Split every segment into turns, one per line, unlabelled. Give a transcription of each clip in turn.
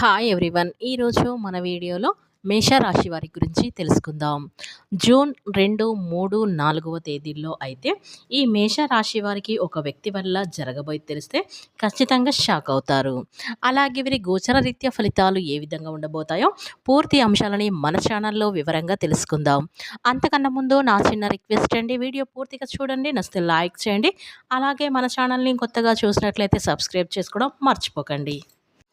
Hi everyone ఈరోజు మన వీడియోలో మేషరాశి వారి గురించి తెలుసుకుందాం. జూన్ రెండు మూడు నాలుగవ తేదీల్లో అయితే ఈ మేషరాశి వారికి ఒక వ్యక్తి వల్ల జరగబోయి తెలిస్తే ఖచ్చితంగా షాక్ అవుతారు. అలాగే వీరి గోచర రీత్యా ఫలితాలు ఏ విధంగా ఉండబోతాయో పూర్తి అంశాలని మన ఛానల్లో వివరంగా తెలుసుకుందాం. అంతకన్నా ముందు నా చిన్న రిక్వెస్ట్ అండి. వీడియో పూర్తిగా చూడండి నచ్చితే లైక్ చేయండి. అలాగే మన ఛానల్ని కొత్తగా చూసినట్లయితే సబ్స్క్రైబ్ చేసుకోవడం మర్చిపోకండి.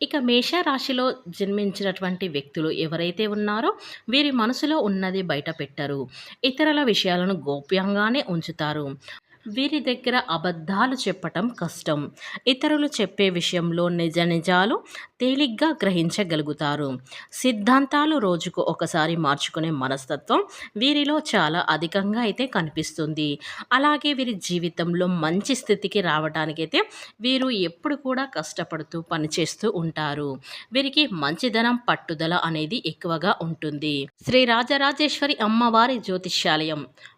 ఇక మేషరాశిలో జన్మించినటువంటి వ్యక్తులు ఎవరైతే ఉన్నారో వీరి మనసులో ఉన్నది బయట పెట్టరు ఇతరుల విషయాలను గోప్యంగానే ఉంచుతారు. వీరి దగ్గర అబద్ధాలు చెప్పటం కష్టం. ఇతరులు చెప్పే విషయంలో నిజ నిజాలు తేలిగ్గా గ్రహించగలుగుతారు. సిద్ధాంతాలు రోజుకు ఒకసారి మార్చుకునే మనస్తత్వం వీరిలో చాలా అధికంగా అయితే కనిపిస్తుంది. అలాగే వీరి జీవితంలో మంచి స్థితికి రావడానికైతే వీరు ఎప్పుడు కూడా కష్టపడుతూ పనిచేస్తూ ఉంటారు. వీరికి మంచిదనం పట్టుదల అనేది ఎక్కువగా ఉంటుంది. శ్రీ రాజరాజేశ్వరి అమ్మవారి జ్యోతిష్యాలయం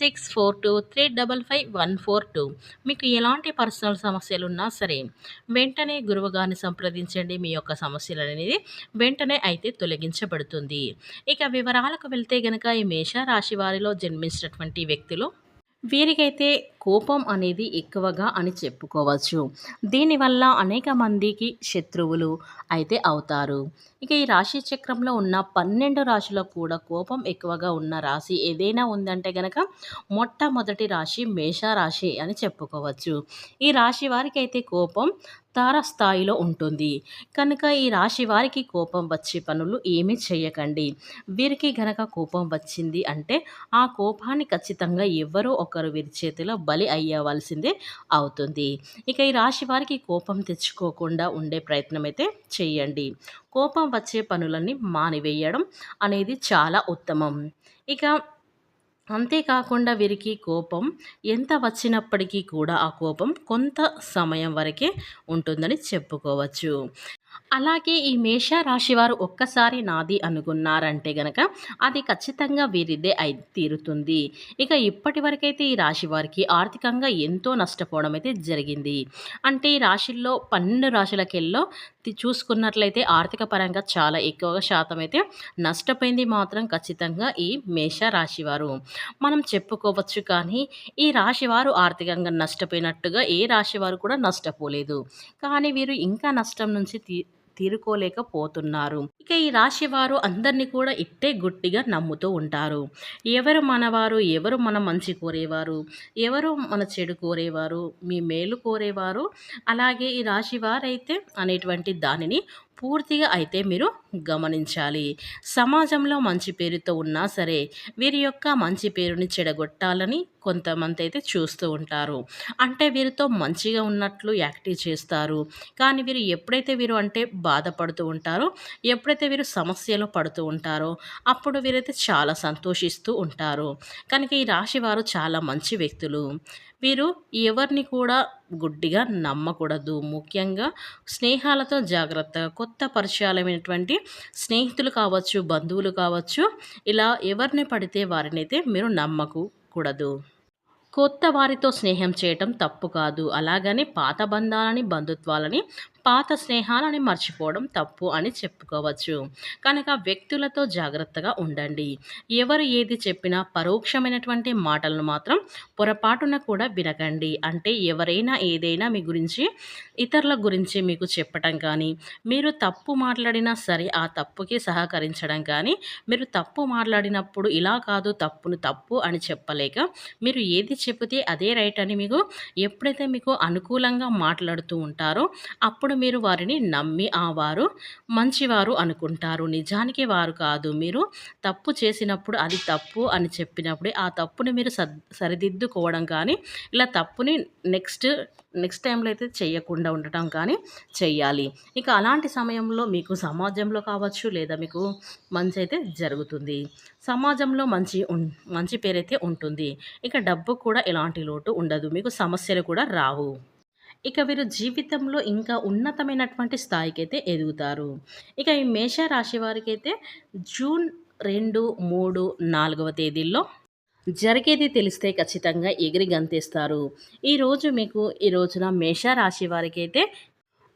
six four two three double five one four two. మీకు ఎలాంటి పర్సనల్ సమస్యలు ఉన్నా సరే వెంటనే గురువుగారిని సంప్రదించండి. మీ యొక్క సమస్యలు అనేది వెంటనే అయితే తొలగించబడుతుంది. ఇక వివరాలకు వెళ్తే గనక ఈ మేష రాశి వారిలో జన్మించినటువంటి వ్యక్తులు వీరికైతే కోపం అనేది ఎక్కువగా అని చెప్పుకోవచ్చు. దీనివల్ల అనేక మందికి శత్రువులు అయితే అవుతారు. ఇక ఈ రాశి చక్రంలో ఉన్న పన్నెండు రాశులకు కూడా కోపం ఎక్కువగా ఉన్న రాశి ఏదైనా ఉందంటే గనక మొట్టమొదటి రాశి మేషరాశి అని చెప్పుకోవచ్చు. ఈ రాశి వారికి అయితే కోపం తారస్థాయిలో ఉంటుంది. కనుక ఈ రాశి వారికి కోపం వచ్చే పనులు ఏమీ చేయకండి. వీరికి గనక కోపం వచ్చింది అంటే ఆ కోపాన్ని ఖచ్చితంగా ఎవరో ఒకరు వీరి చేతిలో బలి అయ్యవలసిందే అవుతుంది. ఇక ఈ రాశి వారికి కోపం తెచ్చుకోకుండా ఉండే ప్రయత్నం అయితే చేయండి కోపం వచ్చే పనులన్నీ మానివేయడం అనేది చాలా ఉత్తమం. ఇక అంతేకాకుండా వీరికి కోపం ఎంత వచ్చినప్పటికీ కూడా ఆ కోపం కొంత సమయం వరకే ఉంటుందని చెప్పుకోవచ్చు. అలాగే ఈ మేష రాశివారు ఒక్కసారి నాది అనుకున్నారంటే గనక అది ఖచ్చితంగా వీరిదే అయి తీరుతుంది. ఇక ఇప్పటి వరకైతే ఈ రాశి వారికి ఆర్థికంగా ఎంతో నష్టపోవడం అయితే జరిగింది. అంటే ఈ రాశిల్లో పన్నెండు రాశులకెల్లో చూసుకున్నట్లయితే ఆర్థిక పరంగా చాలా ఎక్కువగా శాతం అయితే నష్టపోయింది మాత్రం ఖచ్చితంగా ఈ మేష రాశివారు మనం చెప్పుకోవచ్చు కానీ ఈ రాశివారు ఆర్థికంగా నష్టపోయినట్టుగా ఏ రాశివారు కూడా నష్టపోలేదు. కానీ వీరు ఇంకా నష్టం నుంచి తీ తీరుకోలేకపోతున్నారు. ఇక ఈ రాశి వారు అందరినీ కూడా ఇట్టే గుట్టిగా నమ్ముతూ ఉంటారు. ఎవరు మనవారు ఎవరు మన మంచి కోరేవారు ఎవరు మన చెడు కోరేవారు మీ మేలు కోరేవారు. అలాగే ఈ రాశి వారైతే అనేటువంటి దానిని పూర్తిగా అయితే మీరు గమనించాలి. సమాజంలో మంచి పేరుతో ఉన్నా సరే వీరి యొక్క మంచి పేరుని చెడగొట్టాలని కొంతమంది అయితే చూస్తూ ఉంటారు. అంటే వీరితో మంచిగా ఉన్నట్లు యాక్టివ్ చేస్తారు. కానీ వీరు ఎప్పుడైతే వీరు అంటే బాధపడుతూ ఉంటారో ఎప్పుడైతే వీరు సమస్యలో పడుతూ ఉంటారో అప్పుడు వీరైతే చాలా సంతోషిస్తూ ఉంటారు. కనుక ఈ రాశి వారు చాలా మంచి వ్యక్తులు. వీరు ఎవరిని కూడా గుడ్డిగా నమ్మకూడదు. ముఖ్యంగా స్నేహాలతో జాగ్రత్తగా కొత్త పరిచయాలమైనటువంటి స్నేహితులు కావచ్చు బంధువులు కావచ్చు ఇలా ఎవరిని పడితే వారినైతే మీరు నమ్మకూడదు. కొత్త వారితో స్నేహం చేయటం తప్పు కాదు. అలాగని పాత బంధాలని బంధుత్వాలని పాత స్నేహాలని మర్చిపోవడం తప్పు అని చెప్పుకోవచ్చు. కనుక వ్యక్తులతో జాగ్రత్తగా ఉండండి. ఎవరు ఏది చెప్పినా పరోక్షమైనటువంటి మాటలను మాత్రం పొరపాటున కూడా వినకండి. అంటే ఎవరైనా ఏదైనా మీ గురించి ఇతరుల గురించి మీకు చెప్పటం కానీ మీరు తప్పు మాట్లాడినా సరే ఆ తప్పుకి సహకరించడం కానీ మీరు తప్పు మాట్లాడినప్పుడు ఇలా కాదు తప్పును తప్పు అని చెప్పలేక మీరు ఏది చెబితే అదే రైట్ అని మీకు ఎప్పుడైతే మీకు అనుకూలంగా మాట్లాడుతూ ఉంటారో అప్పుడు మీరు వారిని నమ్మి ఆ వారు మంచివారు అనుకుంటారు. నిజానికి వారు కాదు. మీరు తప్పు చేసినప్పుడు అది తప్పు అని చెప్పినప్పుడే ఆ తప్పుని మీరు సరిదిద్దుకోవడం కానీ ఇలా తప్పుని నెక్స్ట్ నెక్స్ట్ టైంలో అయితే చేయకుండా ఉండటం కానీ చెయ్యాలి. ఇక అలాంటి సమయంలో మీకు సమాజంలో కావచ్చు లేదా మీకు మంచి అయితే జరుగుతుంది. సమాజంలో మంచి మంచి పేరైతే ఉంటుంది. ఇక డబ్బు కూడా ఎలాంటి లోటు ఉండదు. మీకు సమస్యలు కూడా రావు. ఇక వీరు జీవితంలో ఇంకా ఉన్నతమైనటువంటి స్థాయికి అయితే ఎదుగుతారు. ఇక ఈ మేషరాశి వారికి అయితే జూన్ రెండు మూడు నాలుగవ తేదీల్లో జరిగేది తెలిస్తే ఖచ్చితంగా ఎగిరి గంతేస్తారు. ఈరోజు మీకు ఈ రోజున మేషరాశి వారికి అయితే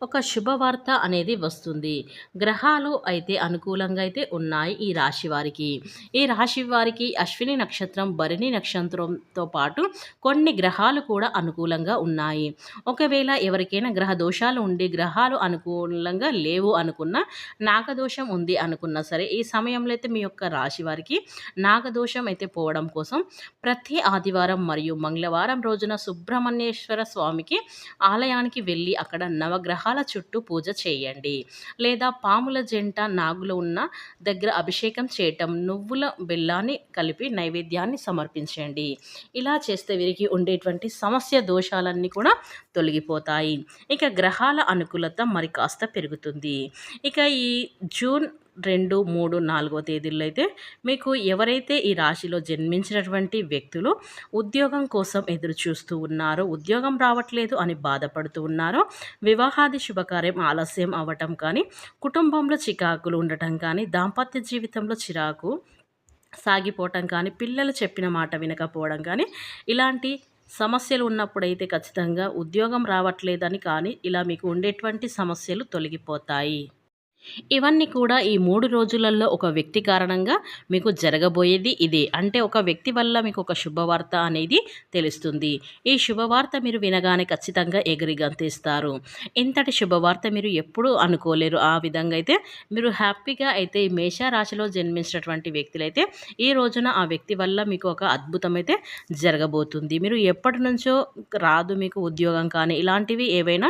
ఒక శుభవార్త అనేది వస్తుంది. గ్రహాలు అయితే అనుకూలంగా అయితే ఉన్నాయి ఈ రాశి వారికి. ఈ రాశి వారికి అశ్విని నక్షత్రం భరణి నక్షత్రంతో పాటు కొన్ని గ్రహాలు కూడా అనుకూలంగా ఉన్నాయి. ఒకవేళ ఎవరికైనా గ్రహ దోషాలు ఉండి గ్రహాలు అనుకూలంగా లేవు అనుకున్న నాగదోషం ఉంది అనుకున్నా సరే ఈ సమయంలో అయితే మీ యొక్క రాశి వారికి నాగదోషం అయితే పోవడం కోసం ప్రతి ఆదివారం మరియు మంగళవారం రోజున సుబ్రహ్మణ్యేశ్వర స్వామికి ఆలయానికి వెళ్ళి అక్కడ నవగ్రహ గ్రహాల చుట్టూ పూజ చేయండి. లేదా పాముల జంట నాగులు ఉన్న దగ్గర అభిషేకం చేయటం నువ్వుల బెల్లాన్ని కలిపి నైవేద్యాన్ని సమర్పించండి. ఇలా చేస్తే వీరికి ఉండేటువంటి సమస్య దోషాలన్నీ కూడా తొలగిపోతాయి. ఇక గ్రహాల అనుకూలత మరి కాస్త పెరుగుతుంది. ఇక ఈ జూన్ రెండు మూడు నాలుగో తేదీల్లో అయితే మీకు ఎవరైతే ఈ రాశిలో జన్మించినటువంటి వ్యక్తులు ఉద్యోగం కోసం ఎదురు చూస్తూ ఉన్నారో ఉద్యోగం రావట్లేదు అని బాధపడుతూ ఉన్నారో వివాహాది శుభకార్యం ఆలస్యం అవ్వటం కానీ కుటుంబంలో చికాకులు ఉండటం కానీ దాంపత్య జీవితంలో చిరాకు సాగిపోవటం కానీ పిల్లలు చెప్పిన మాట వినకపోవడం కానీ ఇలాంటి సమస్యలు ఉన్నప్పుడైతే ఖచ్చితంగా ఉద్యోగం రావట్లేదని కానీ ఇలా మీకు ఉండేటువంటి సమస్యలు తొలగిపోతాయి. ఇవన్నీ కూడా ఈ మూడు రోజులలో ఒక వ్యక్తి కారణంగా మీకు జరగబోయేది ఇదే. అంటే ఒక వ్యక్తి వల్ల మీకు ఒక శుభవార్త అనేది తెలుస్తుంది. ఈ శుభవార్త మీరు వినగానే ఖచ్చితంగా ఎగిరి గంతేస్తారు. ఇంతటి శుభవార్త మీరు ఎప్పుడూ అనుకోలేరు. ఆ విధంగా అయితే మీరు హ్యాపీగా అయితే ఈ మేషరాశిలో జన్మించినటువంటి వ్యక్తులైతే ఈ రోజున ఆ వ్యక్తి వల్ల మీకు ఒక అద్భుతం అయితే జరగబోతుంది. మీరు ఎప్పటి నుంచో రాదు మీకు ఉద్యోగం కానీ ఇలాంటివి ఏవైనా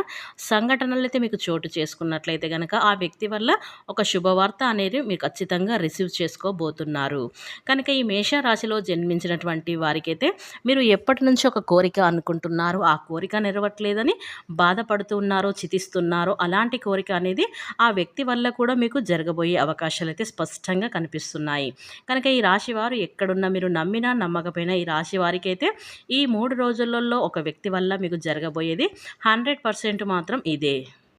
సంఘటనలు అయితే మీకు చోటు చేసుకున్నట్లయితే కనుక ఆ వ్యక్తి వల్ల వల్ల ఒక శుభవార్త అనేది మీరు ఖచ్చితంగా రిసీవ్ చేసుకోబోతున్నారు. కనుక ఈ మేషరాశిలో జన్మించినటువంటి వారికైతే మీరు ఎప్పటి నుంచి ఒక కోరిక అనుకుంటున్నారో ఆ కోరిక నెరవట్లేదని బాధపడుతున్నారో చితిస్తున్నారో అలాంటి కోరిక అనేది ఆ వ్యక్తి వల్ల కూడా మీకు జరగబోయే అవకాశాలు అయితే స్పష్టంగా కనిపిస్తున్నాయి. కనుక ఈ రాశి వారు ఎక్కడున్నా మీరు నమ్మినా నమ్మకపోయినా ఈ రాశి వారికైతే ఈ మూడు రోజులలో ఒక వ్యక్తి వల్ల మీకు జరగబోయేది హండ్రెడ్ పర్సెంట్ మాత్రం ఇదే.